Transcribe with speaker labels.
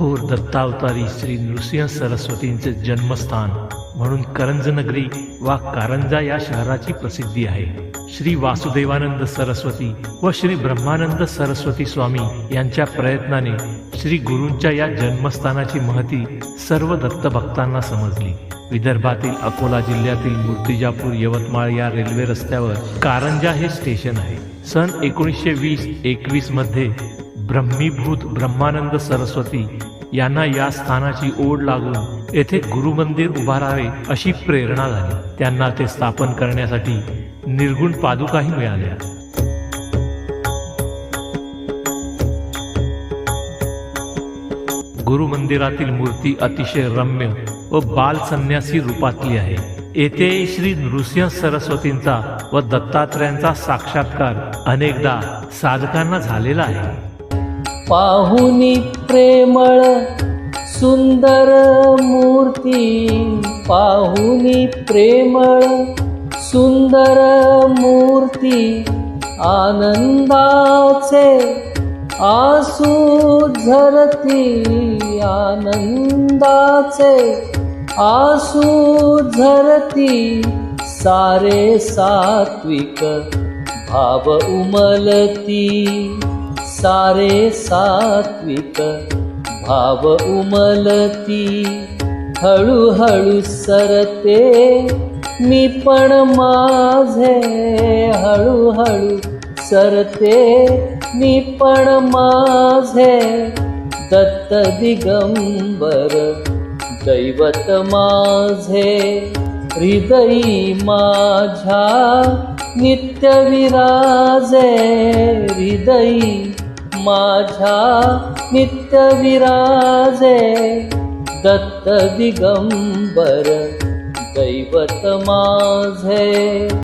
Speaker 1: थोर दत्तावतारी श्री नृसिंह सरस्वतींचे जन्मस्थान म्हणून करंजनगरी वा कारंजा या शहराची प्रसिद्धी आहे. श्री वासुदेवानंद सरस्वती व श्री ब्रह्मानंद सरस्वती स्वामी यांच्या प्रयत्नाने श्री गुरूंच्या या जन्मस्थानाची महती सर्व दत्त भक्तांना समजली. विदर्भातील अकोला जिल्ह्यातील मूर्तिजापूर यवतमाळ या रेल्वे रस्त्यावर कारंजा हे स्टेशन आहे. सन एकोणीसशे वीस एकवीसमध्ये ब्रह्मीभूत ब्रह्मानंद सरस्वती यांना या स्थानाची ओढ लागून येथे गुरुमंदिर उभारावे अशी प्रेरणा झाली. त्यांना ते स्थापन करण्यासाठी निर्गुण पादुकाही मिळाल्या. गुरुमंदिरातील मूर्ती अतिशय रम्य व बाल संन्यासी रूपातली आहे. येथे श्री नृसिंह सरस्वतींचा व दत्तात्रयांचा साक्षात्कार अनेकदा साधकांना झालेला आहे.
Speaker 2: पाहुनी प्रेमळ सुंदर मूर्ती पाहुनी प्रेमळ सुंदर मूर्ती आनंदाचे आसू झरती आनंदाचे आसू झरती सारे सात्विक भाव उमलती. सारे सात्विक भाव उमलती हळूहळू सरते. मी पण माझे हळूहळू सरते. मी पण माझे दत्त दिगंबर दैवत माझे हृदयी माझ्या नित्य विराजे हृदयी माझ्या नित्य विराजे दत्त दिगंबर दैवत माझे.